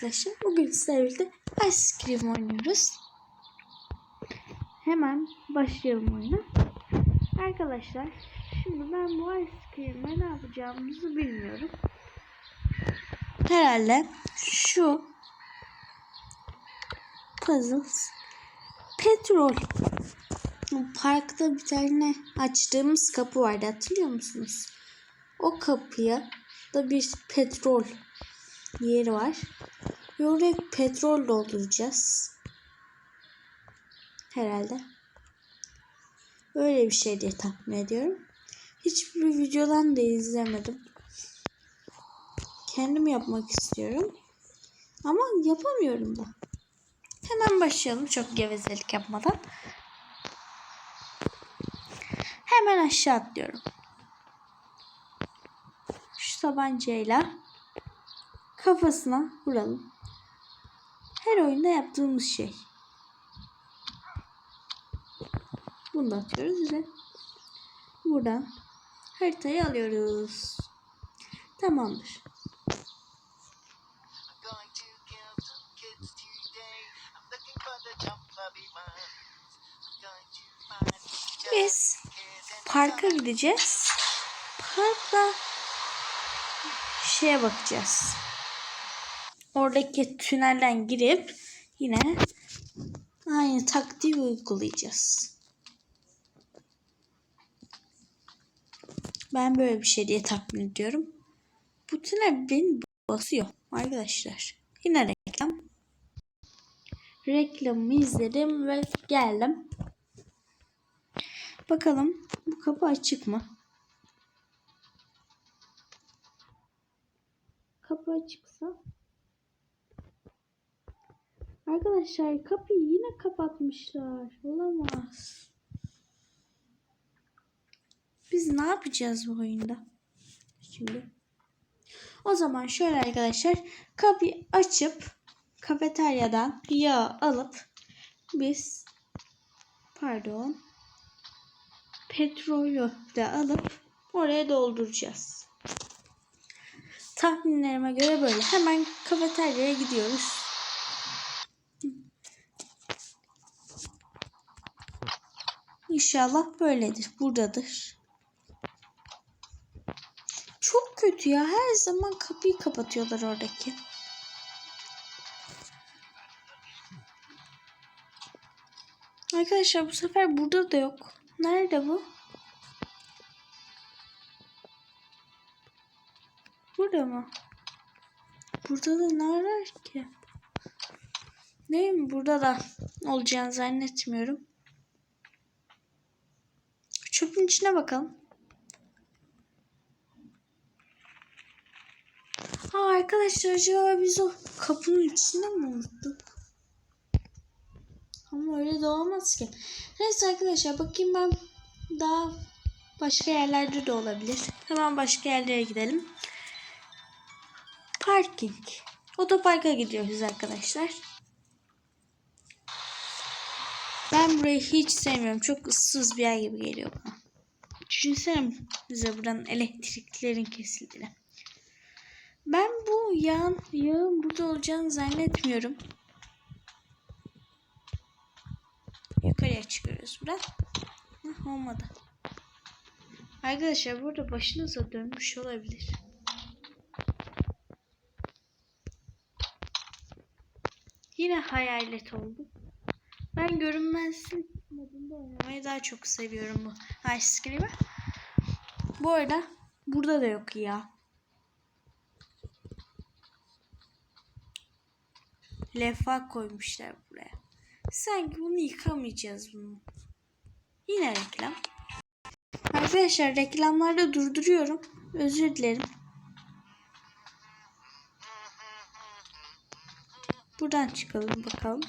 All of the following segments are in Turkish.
arkadaşlar. Bugün sizlerle Ice Cream oynuyoruz. Hemen başlayalım oyuna. Arkadaşlar şimdi ben bu Ice Cream'e ne yapacağımızı bilmiyorum. Herhalde şu puzzles petrol parkta bir tane açtığımız kapı vardı hatırlıyor musunuz? O kapıya da bir petrol yeri var. Ve oraya petrol dolduracağız. Herhalde. Öyle bir şey diye tahmin ediyorum. Hiçbir videodan da izlemedim. Kendim yapmak istiyorum. Ama yapamıyorum da. Hemen başlayalım çok gevezelik yapmadan. Hemen aşağı atlıyorum. Şu tabancayla kafasına vuralım. Her oyunda yaptığımız şey. Bunu da atıyoruz ve buradan haritayı alıyoruz. Tamamdır. Biz parka gideceğiz. Parkta şeye bakacağız. Oradaki tünelden girip yine aynı taktiği uygulayacağız. Ben böyle bir şey diye tahmin ediyorum. Bu tünel beni basıyor arkadaşlar. Yine reklam. Reklamı izledim ve geldim. Bakalım bu kapı açık mı? Kapı açıksa Arkadaşlar kapıyı yine kapatmışlar. Olamaz. Biz ne yapacağız bu oyunda? Şimdi. O zaman şöyle arkadaşlar kapıyı açıp kafeteryadan yağ alıp biz pardon petrolü de alıp oraya dolduracağız. Tahminlerime göre böyle. Hemen kafeteryaya gidiyoruz. İnşallah böyledir. Buradadır. Çok kötü ya. Her zaman kapıyı kapatıyorlar oradaki. Arkadaşlar bu sefer burada da yok. Nerede bu? Burada mı? Burada da ne arar ki? Mi? Burada da olacağını zannetmiyorum. Çöpün içine bakalım. Ha arkadaşlar acaba biz o kapının içinde mi unuttuk? Ama öyle de olmaz ki. Neyse arkadaşlar bakayım ben daha başka yerlerde de olabilir. Hemen başka yerlere gidelim. Parking. Otoparka gidiyoruz arkadaşlar. Ben burayı hiç sevmiyorum. Çok ıssız bir yer gibi geliyor bana. Düşünsene bize buradan elektriklerin kesildiğini. Ben bu yağın, yağın burada olacağını zannetmiyorum. Yukarıya çıkıyoruz biraz. Hah, olmadı. Arkadaşlar burada başınıza dönmüş olabilir. Yine hayalet oldu. Ben görünmezlik modunda oynamayı daha çok seviyorum bu Ice Cream'i. Bu arada burada da yok ya. Lefa koymuşlar buraya. Sanki bunu yıkamayacağız bunu. Yine reklam. Arkadaşlar reklamlarda durduruyorum. Özür dilerim. Buradan çıkalım bakalım.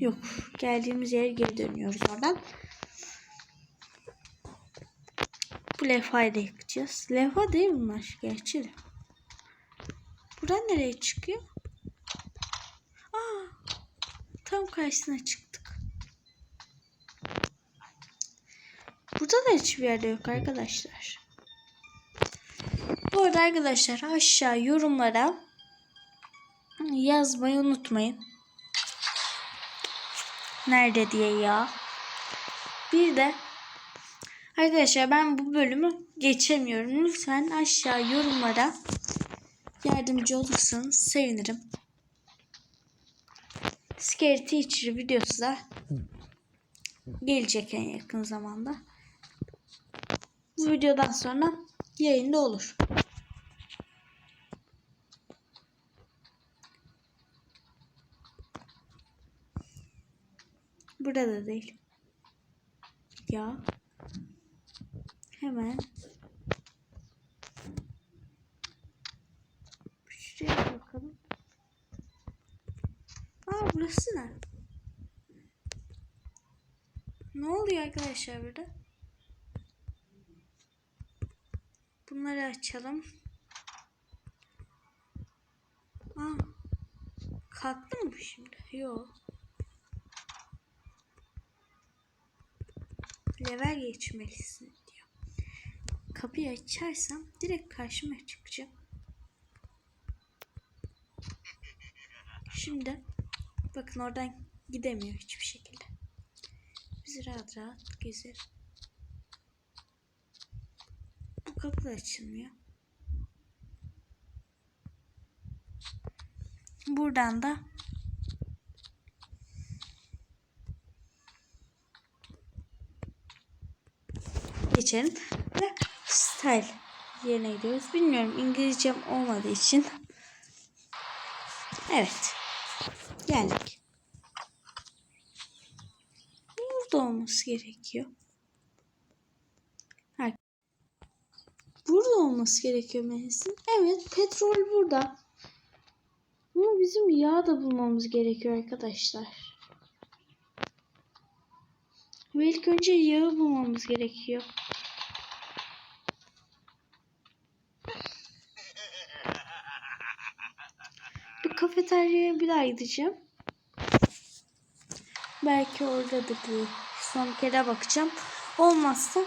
Yok. Geldiğimiz yere geri dönüyoruz oradan. Bu levhayı da yıkacağız. Levha değil bunlar gerçi. Buradan nereye çıkıyor? Aa, tam karşısına çıktık. Burada da hiçbir yerde yok arkadaşlar. Bu arada arkadaşlar aşağı yorumlara yazmayı unutmayın. Nerede diye ya. Bir de arkadaşlar ben bu bölümü geçemiyorum. Lütfen aşağı yorumlara yardımcı olursanız sevinirim. Scary Teacher videosu da gelecek en yakın zamanda. Bu videodan sonra yayında olur. Burada değil. Ya. Hemen. Şuraya bakalım. Aa burası ne? Ne oluyor arkadaşlar burada? Bunları açalım. Aa, kalktı mı bu şimdi? Yok. Level geçmelisin diyor. Kapıyı açarsam direkt karşıma çıkacak. Şimdi bakın oradan gidemiyor hiçbir şekilde. Biz rahat rahat gezelim. Bu kapı da açılmıyor. Buradan da geçelim ve style yerine gidiyoruz. Bilmiyorum İngilizcem olmadığı için. Evet. Geldik. Burada olması gerekiyor. Burada olması gerekiyor Melis'in. Evet petrol burada. Ama bizim yağ da bulmamız gerekiyor arkadaşlar. Ve ilk önce yağı bulmamız gerekiyor. Bir kafeteryaya bir daha gideceğim. Belki oradadır diye son kere bakacağım. Olmazsa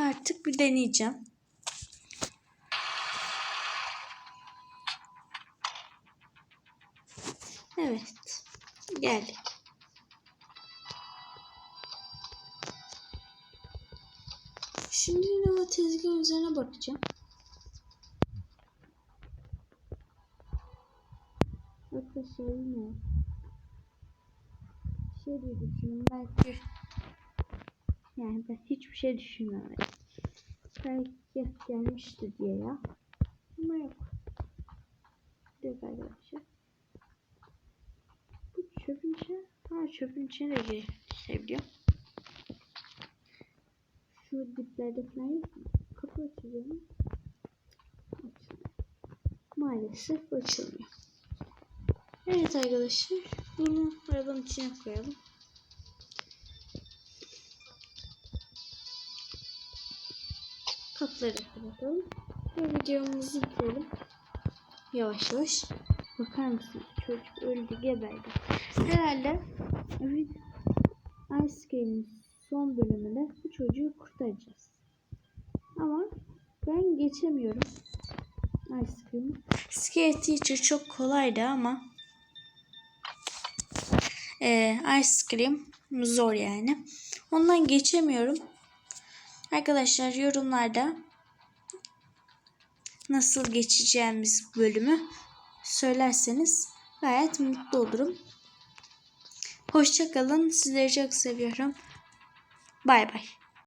artık bir deneyeceğim. Evet. Geldik. Şimdi o tezgah üzerine bakacağım. Arkadaşlar yine şey diye düşündüm belki yani ben hiçbir şey düşünmemedim. Belki gelmişti diye ya. Ama yok. Yok arkadaşlar. Bu çöpün içine, ha çöpün içine de girebiliyor. Şu diplerde falan yok mu? Kapı? Açılmıyor. Maalesef açılmıyor. Evet arkadaşlar. Bunu arabanın içine koyalım. Kapıları kapatalım. Ve videomuzu bitirelim. Yavaş yavaş. Bakar mısınız? Çocuk öldü, geberdi. Herhalde Ice Skate'in son bölümünde bu çocuğu kurtaracağız. Ama ben geçemiyorum. Ice Cream'i. Scare Teacher çok kolaydı ama e, Ice Cream zor yani. Ondan geçemiyorum. Arkadaşlar yorumlarda nasıl geçeceğimiz bölümü söylerseniz gayet mutlu olurum. Hoşçakalın. Sizleri çok seviyorum. Bay bay.